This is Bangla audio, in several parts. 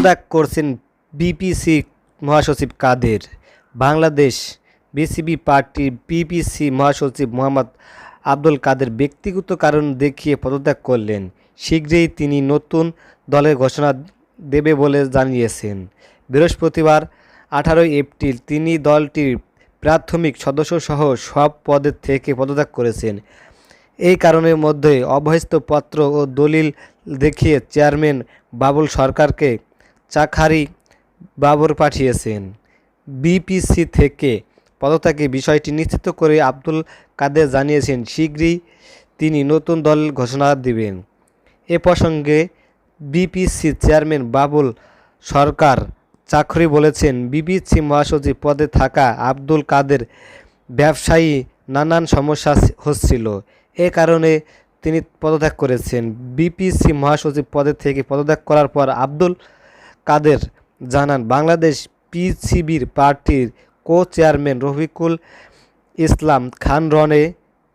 পদত্যাগ করছেন বিপিসি মহাসচিব কাদের, বাংলাদেশ বিসিবি পার্টির বিপিসি মহাসচিব মোহাম্মদ আব্দুল কাদের ব্যক্তিগত কারণ দেখিয়ে পদত্যাগ করলেন। শীঘ্রই তিনি নতুন দলের ঘোষণা দেবে বলে জানিয়েছেন। বৃহস্পতিবার আঠারোই এপ্রিল তিনি দলটির প্রাথমিক সদস্যসহ সব পদের থেকে পদত্যাগ করেছেন। এই কারণের মধ্যে অবহিত পত্র ও দলিল দেখিয়ে চেয়ারম্যান বাবুল সরকারকে চাখারি বাবর পাঠিয়েছেন। বিপিসি থেকে পদত্যাগের বিষয়টি নিশ্চিত করে আব্দুল কাদের জানিয়েছেন, শীঘ্রই তিনি নতুন দল ঘোষণা দিবেন। এ প্রসঙ্গে বিপিসি চেয়ারম্যান বাবুল সরকার চাকরি বলেছেন, বিপিসি মহাসচিব পদে থাকা আব্দুল কাদের ব্যবসায়ী নানান সমস্যা হচ্ছিল। এ কারণে তিনি পদত্যাগ করেছেন। বিপিসি মহাসচিব পদে থেকে পদত্যাগ করার পর আব্দুল কাদের জানান, বাংলাদেশ পিসিবির পার্টির কো চেয়ারম্যান রফিকুল ইসলাম খান রনে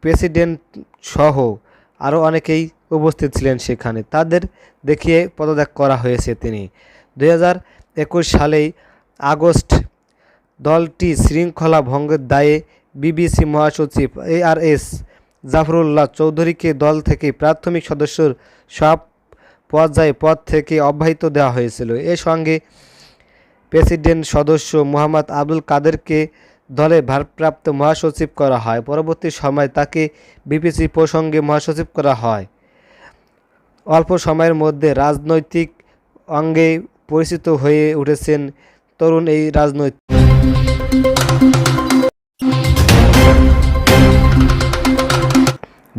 প্রেসিডেন্ট সহ আরও অনেকেই উপস্থিত ছিলেন সেখানে। তাদের দেখিয়ে পদত্যাগ করা হয়েছে তিনি। দুই হাজার একুশ সালেই আগস্ট দলটি শৃঙ্খলা ভঙ্গের দায়ে বিবিসি মহাসচিব এ আর এস জাফরুল্লাহ চৌধুরীকে দল থেকে প্রাথমিক সদস্যর সব পর্যায়ে পদ থেকে অব্যাহত দেওয়া হয়েছিল। এর সঙ্গে প্রেসিডেন্ট সদস্য মোহাম্মদ আব্দুল কাদেরকে দলে ভারপ্রাপ্ত মহাসচিব করা হয়। পরবর্তী সময় তাকে বিপিসি প্রসঙ্গে মহাসচিব করা হয়। অল্প সময়ের মধ্যে রাজনৈতিক অঙ্গে পরিচিত হয়ে উঠেছেন তরুণ এই রাজনৈতিক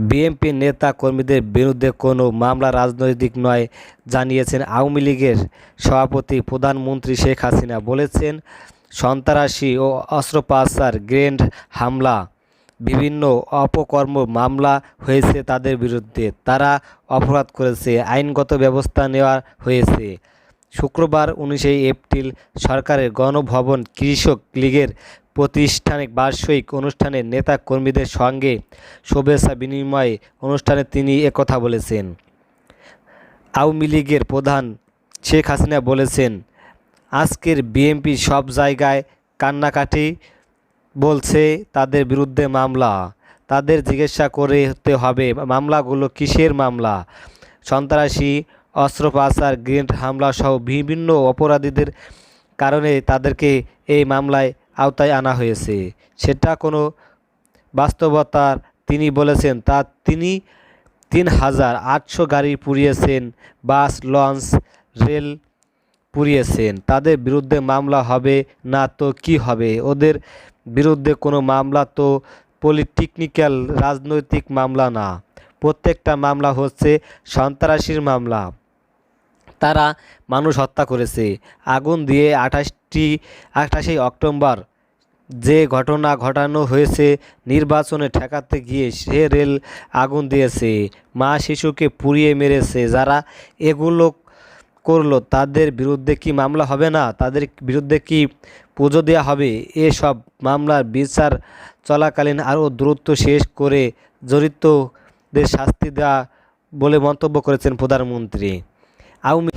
বিএনপি নেতা কর্মীদের বিরুদ্ধে কোনো মামলা রাজনৈতিক নয়, জানিয়েছেন আওয়ামী লীগের সভাপতি প্রধানমন্ত্রী শেখ হাসিনা। বলেছেন, সন্ত্রাসী ও অস্ত্রোপচার গ্রেন্ড হামলা, বিভিন্ন অপকর্ম মামলা হয়েছে তাদের বিরুদ্ধে। তারা অপরাধ করেছে, আইনগত ব্যবস্থা নেওয়া হয়েছে। শুক্রবার উনিশে এপ্রিল সরকারের গণভবন কৃষক লীগের প্রতিষ্ঠানিক বার্ষিক অনুষ্ঠানে নেতা কর্মীদের সঙ্গে শুভেচ্ছা বিনিময় অনুষ্ঠানে তিনি একথা বলেছেন। আওয়ামী লীগের প্রধান শেখ হাসিনা বলেছেন, আজকের বিএনপি সব জায়গায় কান্নাকাটি বলছে তাদের বিরুদ্ধে মামলা। তাদের জিজ্ঞাসা করে হতে হবে, মামলাগুলো কিসের মামলা? সন্ত্রাসী, অস্ত্রোপচার, গ্রেনেড হামলা সহ বিভিন্ন অপরাধীদের কারণে তাদেরকে এই মামলায় আওতায় আনা হয়েছে। সেটা কোনো বাস্তবতার তিনি বলেছেন, তা তিনি তিন হাজার আটশো গাড়ি পুড়িয়েছেন, বাস, লঞ্চ, রেল পুড়িয়েছেন। তাদের বিরুদ্ধে মামলা হবে না তো কি হবে? ওদের বিরুদ্ধে কোনো মামলা তো পলিটেকনিক্যাল রাজনৈতিক মামলা না। প্রত্যেকটা মামলা হচ্ছে সন্ত্রাসীর মামলা। তারা মানুষ হত্যা করেছে। আগুন দিয়ে আঠাশটি আঠাশে অক্টোবর যে ঘটনা ঘটানো হয়েছে, নির্বাচনে ঠেকাতে গিয়ে সে রেল আগুন দিয়েছে। মা শিশুকে পুড়িয়ে মেরেছে। যারা এগুলো করল, তাদের বিরুদ্ধে কি মামলা হবে না? তাদের বিরুদ্ধে কি পুজো দেওয়া হবে? এসব মামলার বিচার চলাকালীন আরও দ্রুত শেষ করে জড়িতদের শাস্তি দেওয়া বলে মন্তব্য করেছেন প্রধানমন্ত্রী। આવું